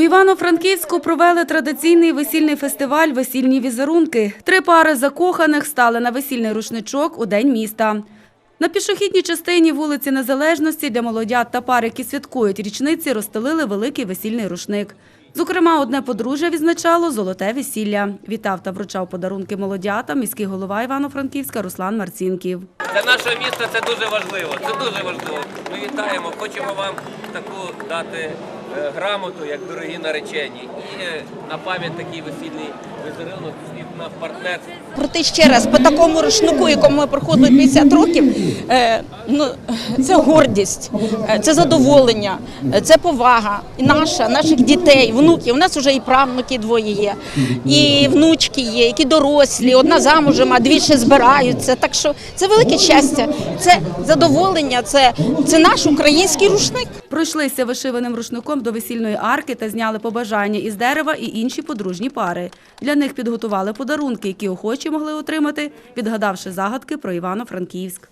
Івано-Франківську провели традиційний весільний фестиваль Весільні візерунки. Три пари закоханих стали на весільний рушничок у день міста. На пішохідній частині вулиці Незалежності для молодят та пар, які святкують річниці, розстелили великий весільний рушник. Зокрема, одне подружжя відзначало золоте весілля. Вітав та вручав подарунки молодятам міський голова Івано-Франківська Руслан Марцінків. Для нашого міста це дуже важливо. Це дуже важливо. Ми вітаємо. Хочемо вам таку дати грамоту, як дорогі наречені. І е, на пам'ять такий весільний візерунок від на партнер. Пройти ще раз по такому рушнику, якому ми проходили 50 років, е, ну, це гордість, е, це задоволення, е, це повага і наша, наших дітей, внуків. У нас вже і правнуки двоє є, і внучки є, які дорослі, одна замужем, а дві ще збираються. Так що це велике щастя, це задоволення, це, це наш український рушник. Пройшлися вишиваним рушником до весільної арки та зняли побажання із дерева і інші подружні пари. Для них підготували подарунки, які охочі могли отримати, відгадавши загадки про Івано-Франківськ.